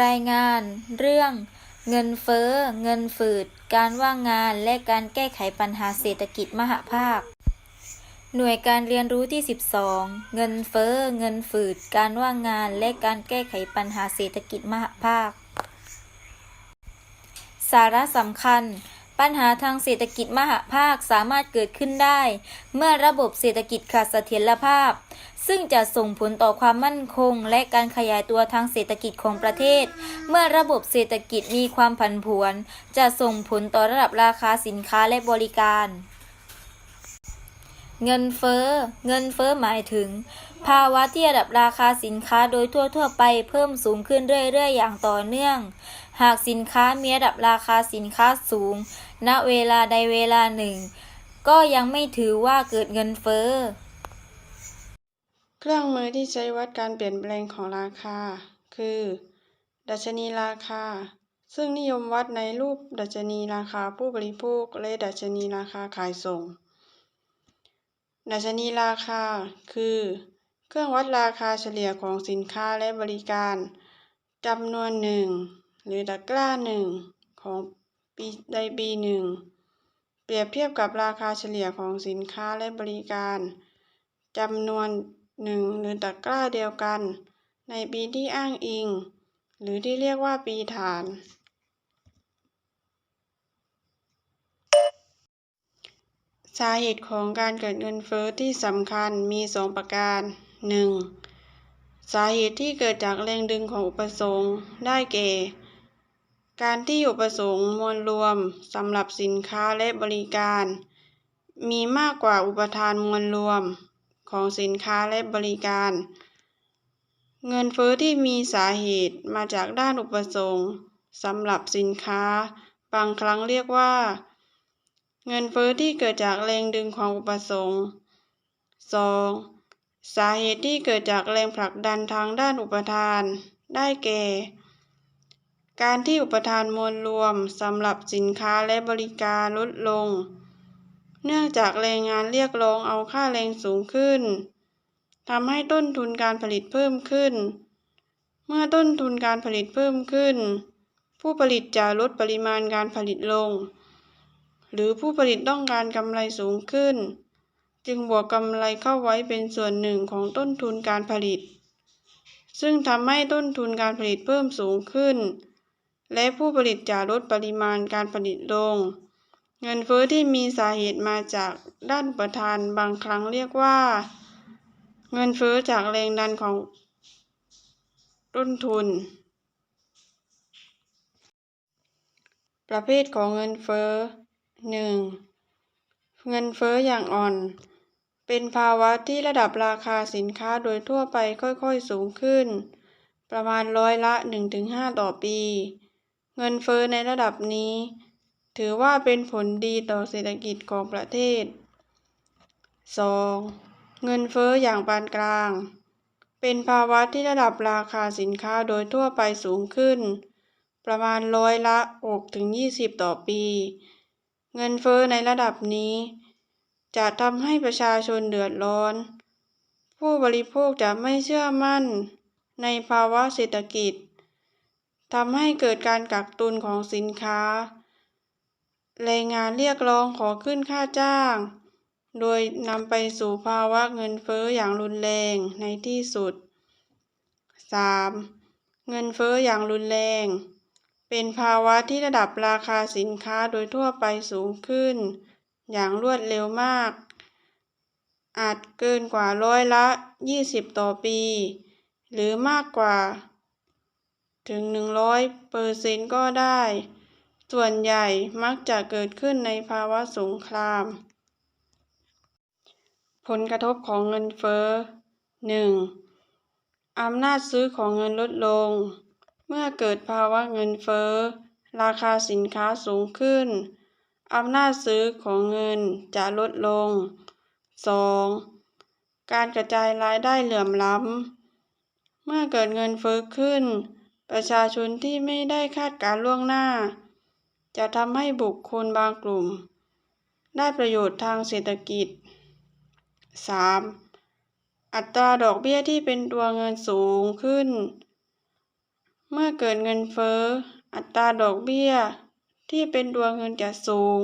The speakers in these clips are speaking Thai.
รายงานเรื่อง เงินเฟ้อ เงินฝืด การว่างงานและการแก้ไขปัญหาเศรษฐกิจมหภาค หน่วยการเรียนรู้ที่ 12 เงินเฟ้อ เงินฝืด การว่างงานและการแก้ไขปัญหาเศรษฐกิจมหภาค สาระสำคัญ ปัญหาทางเศรษฐกิจมหาภาคสามารถเกิดขึ้นได้ เมื่อระบบเศรษฐกิจขาดเสถียรภาพ ซึ่งจะส่งผลต่อความมั่นคง และการขยายตัวทางเศรษฐกิจของประเทศ เมื่อระบบเศรษฐกิจมีความผันผวน จะส่งผลต่อระดับราคาสินค้าและบริการเงินเฟ้อ เงินเฟ้อหมายถึง ภาวะที่ระดับราคาสินค้าโดยทั่ว ๆ ไปเพิ่มสูงขึ้นเรื่อย ๆ อย่างต่อเนื่อง หากสินค้ามีระดับราคาสินค้าสูง ณเวลาใดเวลาหนึ่ง ก็ยังไม่ถือว่าเกิดเงินเฟ้อ เครื่องมือที่ใช้วัดการเปลี่ยนแปลงของราคา คือ ดัชนีราคา ซึ่งนิยมวัดในรูปดัชนีราคาผู้บริโภคและดัชนีราคาขายส่ง ดัชนีราคา คือ เครื่องวัดราคาเฉลี่ยของสินค้าและบริการจำนวนหนึ่งหรือตะกร้าหนึ่งของ ปีใดปีหนึ่ง เปรียบเทียบกับราคาเฉลี่ยของสินค้าและบริการจำนวนหนึ่งหรือตะกร้าเดียวกัน ในปีที่อ้างอิง หรือที่เรียกว่าปีฐาน สาเหตุของการเกิดเงินเฟ้อที่สำคัญมีสองประการ 1. สาเหตุที่เกิดจากแรงดึงของอุปสงค์ได้แก่ การที่อุปสงค์มวลรวมสำหรับสินค้าและบริการ มีมากกว่าอุปทานมวลรวมของสินค้าและบริการ เงินเฟ้อที่มีสาเหตุมาจากด้านอุปสงค์สำหรับสินค้า บางครั้งเรียกว่า เงินเฟ้อที่เกิดจากแรงดึงของอุปสงค์ 2. สาเหตุที่เกิดจากแรงผลักดันทางด้านอุปทาน ได้แก่ การที่อุปทานมวลรวมสำหรับสินค้าและบริการลดลง เนื่องจากแรงงานเรียกร้องเอาค่าแรงสูงขึ้นทำให้ต้นทุนการผลิตเพิ่มขึ้น เมื่อต้นทุนการผลิตเพิ่มขึ้น ผู้ผลิตจะลดปริมาณการผลิตลง หรือผู้ผลิตต้องการกำไรสูงขึ้น จึงบวกกำไรเข้าไว้เป็นส่วนหนึ่งของต้นทุนการผลิต ซึ่งทำให้ต้นทุนการผลิตเพิ่มสูงขึ้น และผู้ผลิตจะลดปริมาณการผลิตลง เงินเฟ้อที่มีสาเหตุมาจากด้านอุปทานบางครั้งเรียกว่า เงินเฟ้อจากแรงดันของต้นทุน ประเภทของเงินเฟ้อ 1. เงินเฟ้ออย่างอ่อน เป็นภาวะที่ระดับราคาสินค้าโดยทั่วไปค่อยๆสูงขึ้น ประมาณร้อยละ 1-5 ต่อปี เงินเฟ้อในระดับนี้ ถือว่าเป็นผลดีต่อเศรษฐกิจของประเทศ 2. เงินเฟ้ออย่างปานกลาง เป็นภาวะที่ระดับราคาสินค้าโดยทั่วไปสูงขึ้น ประมาณร้อยละ6-20 ต่อปี เงินเฟ้อในระดับนี้ จะทำให้ประชาชนเดือดร้อน ผู้บริโภคจะไม่เชื่อมั่นในภาวะเศรษฐกิจ ทำให้เกิดการกักตุนของสินค้า แรงงานเรียกร้องขอขึ้นค่าจ้าง โดยนำไปสู่ภาวะเงินเฟ้ออย่างรุนแรงในที่สุด 3. เงินเฟ้ออย่างรุนแรง เป็นภาวะที่ระดับราคาสินค้าโดยทั่วไปสูงขึ้น อย่างรวดเร็วมาก อาจเกินกว่าร้อยละ 20 ต่อปี หรือมากกว่า ถึง 100เปอร์เซ็นก็ได้ ส่วนใหญ่มักจะเกิดขึ้นในภาวะสงคราม ผลกระทบของเงินเฟ้อ 1. อำนาจซื้อของเงินลดลง เมื่อเกิดภาวะเงินเฟ้อ ราคาสินค้าสูงขึ้น อำนาจซื้อของเงินจะลดลง 2. การกระจายรายได้เหลื่อมล้ำ เมื่อเกิดเงินเฟ้อขึ้น ประชาชนที่ไม่ได้คาดการล่วงหน้า จะทำให้บุคคลบางกลุ่ม ได้ประโยชน์ทางเศรษฐกิจ 3. อัตราดอกเบี้ยที่เป็นตัวเงินสูงขึ้น เมื่อเกิดเงินเฟ้อ อัตราดอกเบี้ยที่เป็นตัวเงินจะสูง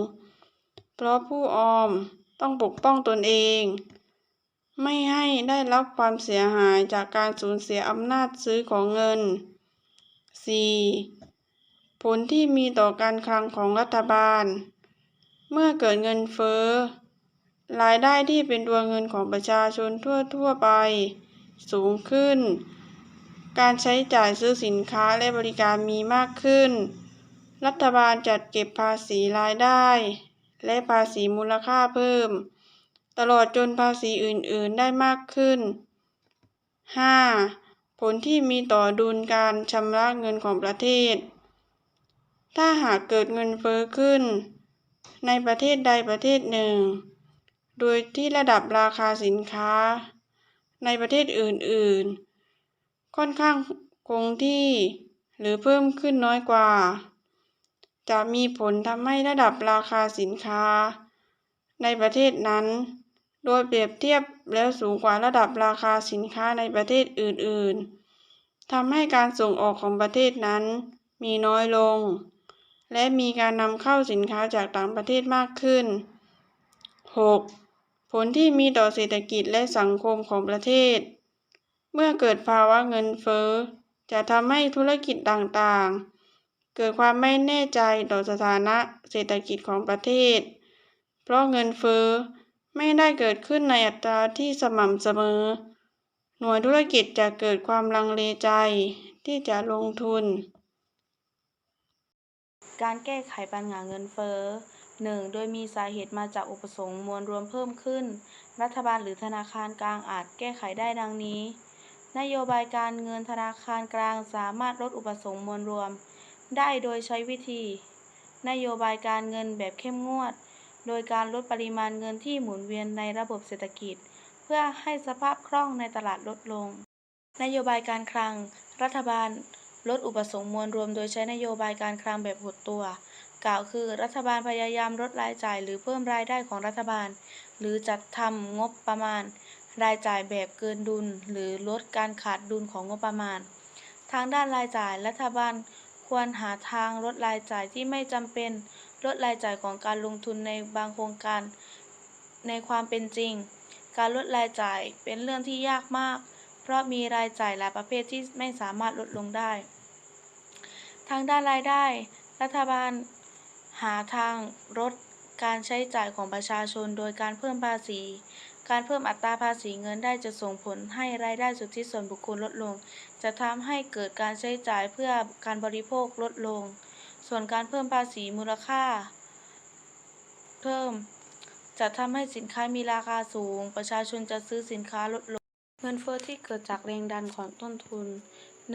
เพราะผู้ออมต้องปกป้องตนเอง ไม่ให้ได้รับความเสียหายจากการสูญเสียอำนาจซื้อของเงิน 4. ผลที่มีต่อการคลังของรัฐบาล เมื่อเกิดเงินเฟ้อ รายได้ที่เป็นตัวเงินของประชาชนทั่วๆไป สูงขึ้น การใช้จ่ายซื้อสินค้าและบริการมีมากขึ้น รัฐบาลจัดเก็บภาษีรายได้ และภาษีมูลค่าเพิ่ม ตลอดจนภาษีอื่น ๆ ได้มากขึ้น 5. ผลที่มีต่อดุลการชำระเงินของประเทศ ถ้าหากเกิดเงินเฟ้อขึ้น ในประเทศใดประเทศหนึ่ง โดยที่ระดับราคาสินค้า ในประเทศอื่นๆ ค่อนข้างคงที่ หรือเพิ่มขึ้นน้อยกว่า จะมีผลทำให้ระดับราคาสินค้า ในประเทศนั้น โดยเปรียบเทียบแล้วสูงกว่าระดับราคาสินค้าในประเทศอื่นๆทำให้การส่งออกของประเทศนั้นมีน้อยลง และมีการนำเข้าสินค้าจากต่างประเทศมากขึ้น 6. ผลที่มีต่อเศรษฐกิจและสังคมของประเทศ เมื่อเกิดภาวะเงินเฟ้อ จะทำให้ธุรกิจต่างๆ เกิดความไม่แน่ใจต่อสถานะเศรษฐกิจของประเทศ เพราะเงินเฟ้อ ไม่ได้เกิดขึ้นในอัตราที่สม่ำเสมอ หน่วยธุรกิจจะเกิดความลังเลใจที่จะลงทุน การแก้ไขปัญหาเงินเฟ้อ 1. โดยมีสาเหตุมาจากอุปสงค์มวลรวมเพิ่มขึ้น รัฐบาลหรือธนาคารกลางอาจแก้ไขได้ดังนี้ นโยบายการเงินธนาคารกลางสามารถลดอุปสงค์มวลรวม ได้โดยใช้วิธี นโยบายการเงินแบบเข้มงวด โดยการลดปริมาณเงินที่หมุนเวียนในระบบเศรษฐกิจ เพื่อให้สภาพคล่องในตลาดลดลง นโยบายการคลัง รัฐบาล ลดอุปสงค์มวลรวมโดยใช้นโยบายการคลังแบบหดตัว กล่าวคือรัฐบาลพยายามลดรายจ่ายหรือเพิ่มรายได้ของรัฐบาล หรือจัดทำงบประมาณ รายจ่ายแบบเกินดุล หรือลดการขาดดุลของงบประมาณ ทางด้านรายจ่ายรัฐบาลควรหาทางลดรายจ่ายที่ไม่จำเป็น ลดรายจ่ายของการลงทุนในบางโครงการ ในความเป็นจริง การลดรายจ่ายเป็นเรื่องที่ยากมาก เพราะมีรายจ่ายหลายประเภทที่ไม่สามารถลดลงได้ ทางด้านรายได้ รัฐบาลหาทางลดการใช้จ่ายของประชาชนโดยการเพิ่มภาษี การเพิ่มอัตราภาษีเงินได้จะส่งผลให้รายได้สุทธิส่วนบุคคลลดลง จะทำให้เกิดการใช้จ่ายเพื่อการบริโภคลดลง ส่วนการเพิ่มภาษีมูลค่า เพิ่ม จะทำให้สินค้ามีราคาสูง ประชาชนจะซื้อสินค้าลดลง เงินเฟ้อที่เกิดจากแรงดันของต้นทุน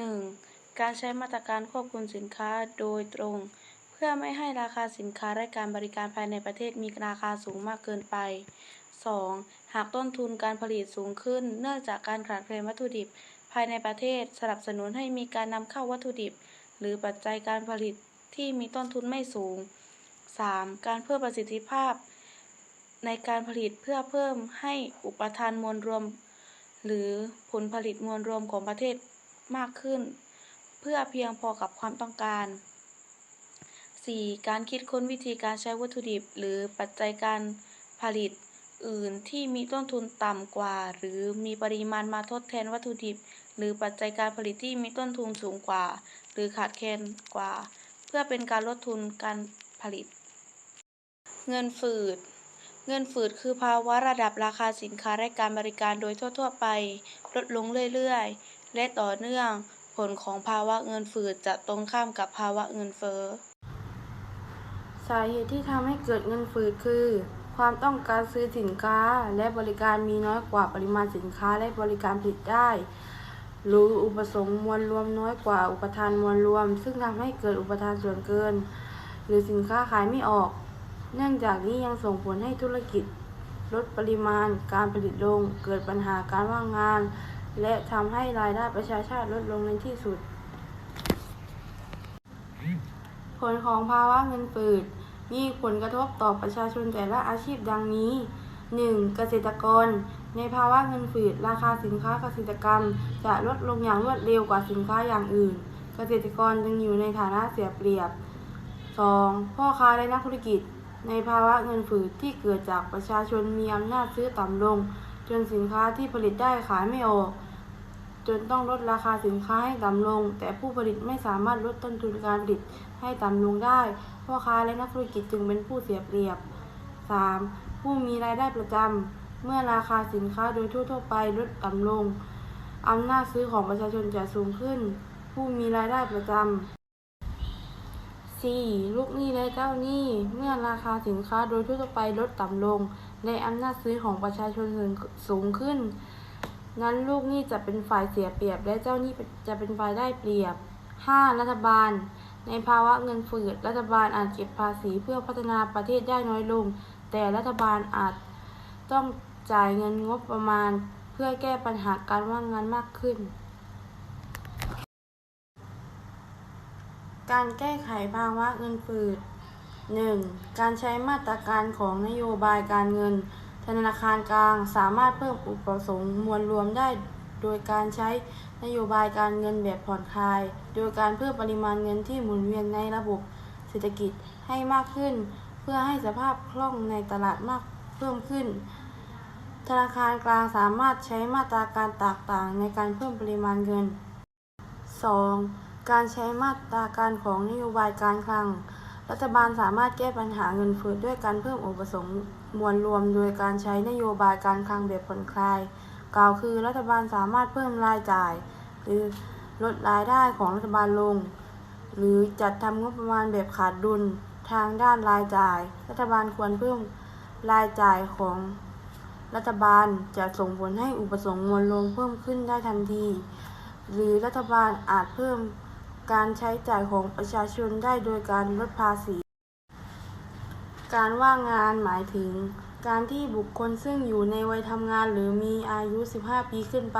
1. การใช้มาตรการควบคุมสินค้าโดยตรง เพื่อไม่ให้ราคาสินค้าและการบริการภายในประเทศมีราคาสูงมากเกินไป 2. หากต้นทุนการผลิตสูงขึ้น เนื่องจากการขาดแคลนวัตถุดิบ ภายในประเทศ สนับสนุนให้มีการนำเข้าวัตถุดิบ หรือปัจจัยการผลิต ที่มีต้นทุนไม่สูง 3. การเพิ่มประสิทธิภาพ ในการผลิตเพื่อเพิ่มให้อุปทานมวลรวม หรือผลผลิตมวลรวมของประเทศมากขึ้น เพื่อเพียงพอกับความต้องการ 4. การคิดค้นวิธีการใช้วัตถุดิบ หรือปัจจัยการผลิตอื่นที่มีต้นทุนต่ำกว่า หรือมีปริมาณมาทดแทนวัตถุดิบ หรือปัจจัยการผลิตที่มีต้นทุนสูงกว่า หรือขาดแคลนกว่า พื่อเป็นการลดทุนการผลิต เงินฝืด เงินฝืดคือภาวะระดับราคาสินค้าและการบริการโดยทั่ว ๆ ไป ลดลงเรื่อยๆ และต่อเนื่อง ผลของภาวะเงินฝืดจะตรงข้ามกับภาวะเงินเฟ้อ สาเหตุที่ทำให้เกิดเงินฝืดคือ ความต้องการซื้อสินค้าและบริการมีน้อยกว่าปริมาณสินค้าและบริการผลิตได้ หรืออุปสงค์มวลรวมน้อยกว่าอุปทานมวลรวม ซึ่งทำให้เกิดอุปทานส่วนเกิน หรือสินค้าขายไม่ออก เนื่องจากนี้ยังส่งผลให้ธุรกิจ ลดปริมาณการผลิตลง เกิดปัญหาการว่างงาน และทำให้รายได้ประชาชาติลดลงในที่สุด ผลของภาวะเงินฝืดมีผลกระทบต่อประชาชนแต่ละอาชีพดังนี้ 1. เกษตรกร ในภาวะเงินฝืดราคาสินค้าเกษตรกรรม จะลดลงอย่างรวดเร็วกว่าสินค้าอย่างอื่น เกษตรกรจึงอยู่ในฐานะเสียเปรียบ 2. พ่อค้าและนักธุรกิจ ในภาวะเงินฝืดที่เกิดจากประชาชนมีอำนาจซื้อต่ำลง จนสินค้าที่ผลิตได้ขายไม่ออก จนต้องลดราคาสินค้าให้ต่ำลง แต่ผู้ผลิตไม่สามารถลดต้นทุนการผลิตให้ต่ำลงได้ พ่อค้าและนักธุรกิจจึงเป็นผู้เสียเปรียบ 3. ผู้มีรายได้ประจำ เมื่อราคาสินค้าโดยทั่วๆไปลดต่ำลง อำนาจซื้อของประชาชนจะสูงขึ้น ผู้มีรายได้ประจำ 4. ลูกหนี้และเจ้าหนี้ เมื่อราคาสินค้าโดยทั่วไปลดต่ำลง และอำนาจซื้อของประชาชนสูงขึ้น นั้นลูกหนี้จะเป็นฝ่ายเสียเปรียบ และเจ้าหนี้จะเป็นฝ่ายได้เปรียบ 5. รัฐบาลในภาวะเงินฝืดรัฐบาลอาจเก็บภาษีเพื่อพัฒนาประเทศได้น้อยลง แต่รัฐบาลอาจต้อง จ่ายเงินงบประมาณ เพื่อแก้ปัญหาการว่างงานมากขึ้น การแก้ไขภาวะเงินฝืด 1. การใช้มาตรการของนโยบายการเงิน ธนาคารกลางสามารถเพิ่มอุปสงค์มวลรวมได้ โดยการใช้นโยบายการเงินแบบผ่อนคลาย โดยการเพิ่มปริมาณเงินที่หมุนเวียนในระบบเศรษฐกิจให้มากขึ้น เพื่อให้สภาพคล่องในตลาดมากเพิ่มขึ้น ธนาคารกลางสามารถใช้มาตราการต่างๆ ในการเพิ่มปริมาณเงิน 2. การใช้มาตราการของนโยบายการคลัง รัฐบาลสามารถแก้ปัญหาเงินเฟ้อด้วยการเพิ่มอุปสงค์มวลรวม โดยการใช้นโยบายการคลังแบบผ่อนคลาย กล่าวคือรัฐบาลสามารถเพิ่มรายจ่าย หรือลดรายได้ของรัฐบาลลง หรือจัดทำงบประมาณแบบขาดดุลทางด้านรายจ่าย รัฐบาลควรเพิ่มรายจ่ายของ รัฐบาลจะส่งผลให้อุปสงค์มวลรวมเพิ่มขึ้นได้ทันที หรือรัฐบาลอาจเพิ่มการใช้จ่ายของประชาชนได้โดยการลดภาษี การว่างงานหมายถึง การที่บุคคลซึ่งอยู่ในวัยทำงานหรือมีอายุ 15 ปีขึ้นไป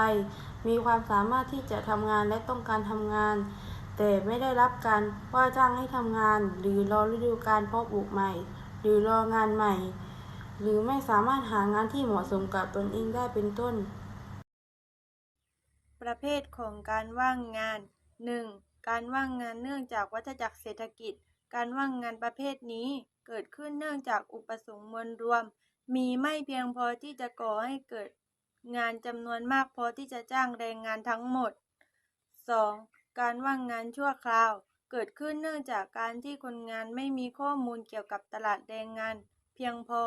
มีความสามารถที่จะทำงานและต้องการทำงาน แต่ไม่ได้รับการว่าจ้างให้ทำงาน หรือรอฤดูการเพาะปลูกใหม่ หรือรองานใหม่ หรือไม่สามารถหางานที่เหมาะสมกับตนเองได้เป็นต้น ประเภทของการว่างงาน 1. การว่างงานเนื่องจากวัฏจักรเศรษฐกิจ การว่างงานประเภทนี้เกิดขึ้นเนื่องจากอุปสงค์มวลรวม มีไม่เพียงพอที่จะก่อให้เกิดงานจำนวนมากพอที่จะจ้างแรงงานทั้งหมด 2. การว่างงานชั่วคราว เกิดขึ้นเนื่องจากการที่คนงานไม่มีข้อมูลเกี่ยวกับตลาดแรงงาน เพียงพอ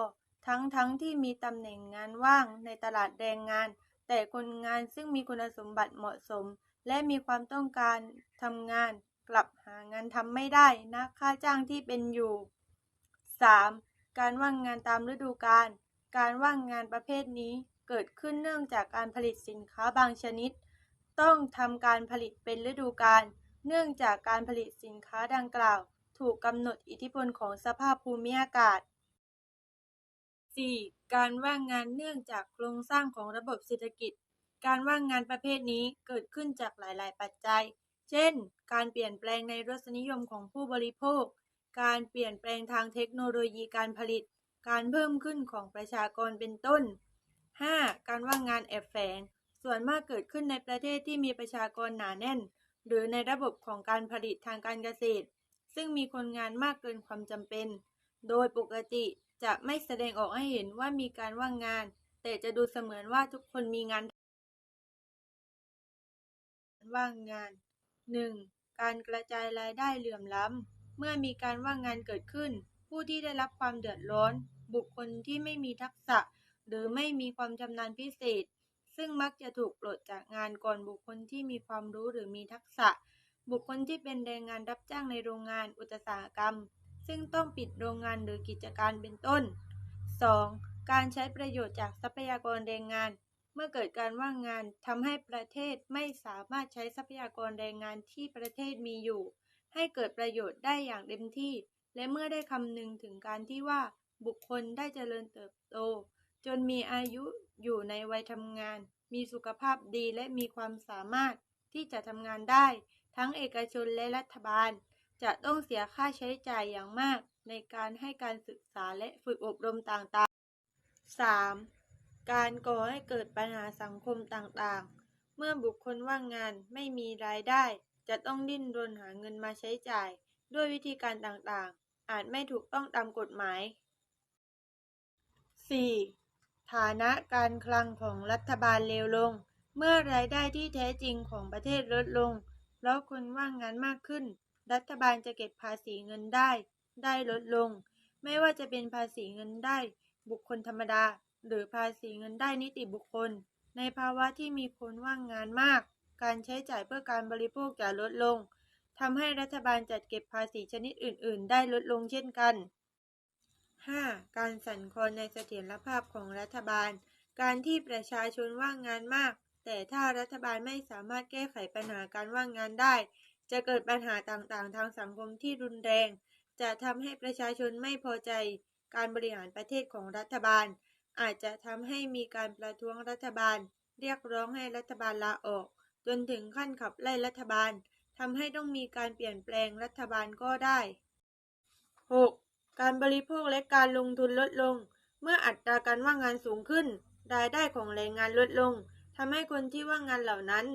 ทั้งทั้งที่มีตำแหน่งงานว่างในตลาดแรงงาน แต่คนงานซึ่งมีคุณสมบัติเหมาะสม และมีความต้องการทำงาน กลับหางานทำไม่ได้นะค่าจ้างที่เป็นอยู่ 3. การว่างงานตามฤดูกาลการว่างงานประเภทนี้เกิดขึ้นเนื่องจากการผลิตสินค้าบางชนิด ต้องทำการผลิตเป็นฤดูกาลเนื่องจากการผลิตสินค้าดังกล่าว ถูกกำหนดอิทธิพลของสภาพภูมิอากาศ 4. การว่างงานเนื่องจากโครงสร้างของระบบเศรษฐกิจ การว่างงานประเภทนี้เกิดขึ้นจากหลาย ๆ ปัจจัย เช่น การเปลี่ยนแปลงในรสนิยมของผู้บริโภค การเปลี่ยนแปลงทางเทคโนโลยีการผลิต การเพิ่มขึ้นของประชากรเป็นต้น 5. การว่างงานแอบแฝง ส่วนมากเกิดขึ้นในประเทศที่มีประชากรหนาแน่น หรือในระบบของการผลิตทางการเกษตร ซึ่งมีคนงานมากเกินความจำเป็น โดยปกติ จะไม่แสดงออกให้เห็นว่ามีการว่างงาน แต่จะดูเสมือนว่าทุกคนมีงานว่างงาน 1. การกระจายรายได้เหลื่อมล้ำ เมื่อมีการว่างงานเกิดขึ้น ผู้ที่ได้รับความเดือดร้อน บุคคลที่ไม่มีทักษะ หรือไม่มีความชำนาญพิเศษ ซึ่งมักจะถูกปลดจากงานก่อนบุคคลที่มีความรู้หรือมีทักษะ บุคคลที่เป็นแรงงานรับจ้างในโรงงานอุตสาหกรรม ซึ่งต้องปิดโรงงานหรือกิจการเป็นต้น 2. การใช้ประโยชน์จากทรัพยากรแรงงาน เมื่อเกิดการว่างงานทำให้ประเทศไม่สามารถใช้ทรัพยากรแรงงานที่ประเทศมีอยู่ ให้เกิดประโยชน์ได้อย่างเต็มที่ และเมื่อได้คำนึงถึงการที่ว่าบุคคลได้เจริญเติบโต จนมีอายุอยู่ในวัยทำงาน มีสุขภาพดีและมีความสามารถที่จะทำงานได้ ทั้งเอกชนและรัฐบาล จะต้องเสียค่าใช้จ่ายอย่างมากในการให้การศึกษาและฝึกอบรมต่างๆ 3. การก่อให้เกิดปัญหาสังคมต่างๆ เมื่อบุคคลว่างงานไม่มีรายได้ จะต้องดิ้นรนหาเงินมาใช้จ่าย ด้วยวิธีการต่างๆ อาจไม่ถูกต้องตามกฎหมาย 4. ฐานะการคลังของรัฐบาลเลวลง เมื่อรายได้ที่แท้จริงของประเทศลดลงเพราะคนว่างงานมากขึ้น รัฐบาลจะเก็บภาษีเงินได้ ได้ลดลง ไม่ว่าจะเป็นภาษีเงินได้ บุคคลธรรมดา หรือภาษีเงินได้นิติบุคคล ในภาวะที่มีคนว่างงานมาก การใช้จ่ายเพื่อการบริโภคจะลดลงทำให้รัฐบาลจัดเก็บภาษีชนิดอื่น ๆ ได้ลดลงเช่นกัน 5. การสั่นคลอนในเสถียรภาพของรัฐบาล การที่ประชาชนว่างงานมาก แต่ถ้ารัฐบาลไม่สามารถแก้ไขปัญหาการว่างงานได้ จะเกิดปัญหาต่างๆ ทางสังคมที่รุนแรง จะทำให้ประชาชนไม่พอใจการบริหารประเทศของรัฐบาล อาจจะทำให้มีการประท้วงรัฐบาล เรียกร้องให้รัฐบาลลาออก จนถึงขั้นขับไล่รัฐบาลทำให้ต้องมีการเปลี่ยนแปลงรัฐบาลก็ได้ 6. การบริโภคและการลงทุนลดลง เมื่ออัตราการว่างงานสูงขึ้น รายได้ของแรงงานลดลงทำให้คนที่ว่างงานเหล่านั้น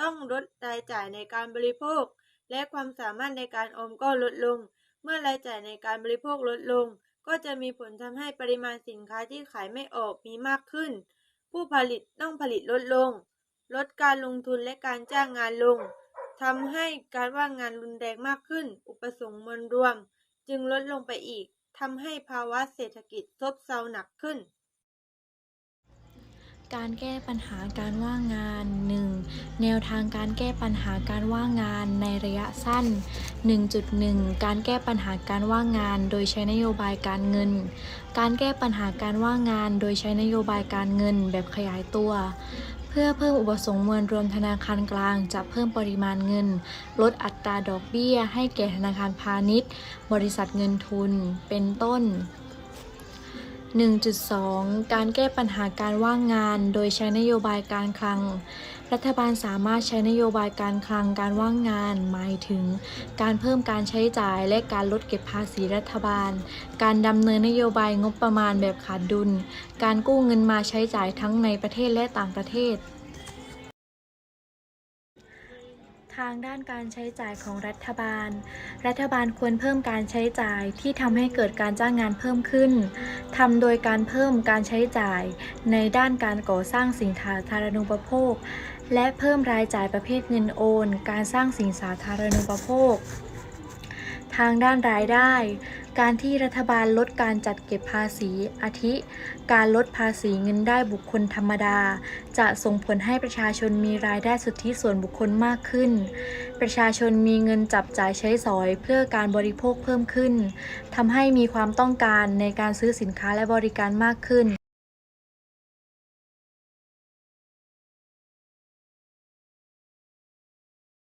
ต้องลดรายจ่ายในการบริโภค และความสามารถในการออมก็ลดลง เมื่อรายจ่ายในการบริโภคลดลง ก็จะมีผลทำให้ปริมาณสินค้าที่ขายไม่ออกมีมากขึ้น ผู้ผลิตต้องผลิตลดลง ลดการลงทุนและการจ้างงานลงทำให้การว่างงานรุนแรงมากขึ้น อุปสงค์มวลรวม จึงลดลงไปอีกทำให้ภาวะเศรษฐกิจซบเซาหนักขึ้น การแก้ปัญหาการว่างงาน 1. แนวทางการแก้ปัญหาการว่างงานในระยะสั้น 1.1 การแก้ปัญหาการว่างงาน โดยใช้นโยบายการเงิน การแก้ปัญหาการว่างงาน โดยใช้นโยบายการเงินแบบขยายตัว เพื่อเพิ่มอุปสงค์มวลรวมธนาคารกลาง จะเพิ่มปริมาณเงิน ลดอัตราดอกเบี้ย ให้แก่ธนาคารพาณิชย์ บริษัทเงินทุน เป็นต้น 1.2 การแก้ปัญหาการว่างงาน โดยใช้นโยบายการคลัง รัฐบาลสามารถใช้นโยบายการคลังการว่างงาน หมายถึง การเพิ่มการใช้จ่ายและการลดเก็บภาษีรัฐบาล การดำเนินนโยบายงบประมาณแบบขาดดุล การกู้เงินมาใช้จ่ายทั้งในประเทศและต่างประเทศ ทางด้านการใช้จ่ายของรัฐบาล รัฐบาลควรเพิ่มการใช้จ่ายที่ทำให้เกิดการจ้างงานเพิ่มขึ้น ทำโดยการเพิ่มการใช้จ่ายในด้านการก่อสร้างสิ่งสาธารณูปโภค และเพิ่มรายจ่ายประเภทเงินโอน การสร้างสิ่งสาธารณูปโภค ทางด้านรายได้ การที่รัฐบาลลดการจัดเก็บภาษี อาทิ การลดภาษีเงินได้บุคคลธรรมดา จะส่งผลให้ประชาชนมีรายได้สุทธิส่วนบุคคลมากขึ้น ประชาชนมีเงินจับจ่ายใช้สอยเพื่อการบริโภคเพิ่มขึ้น ทำให้มีความต้องการในการซื้อสินค้าและบริการมากขึ้น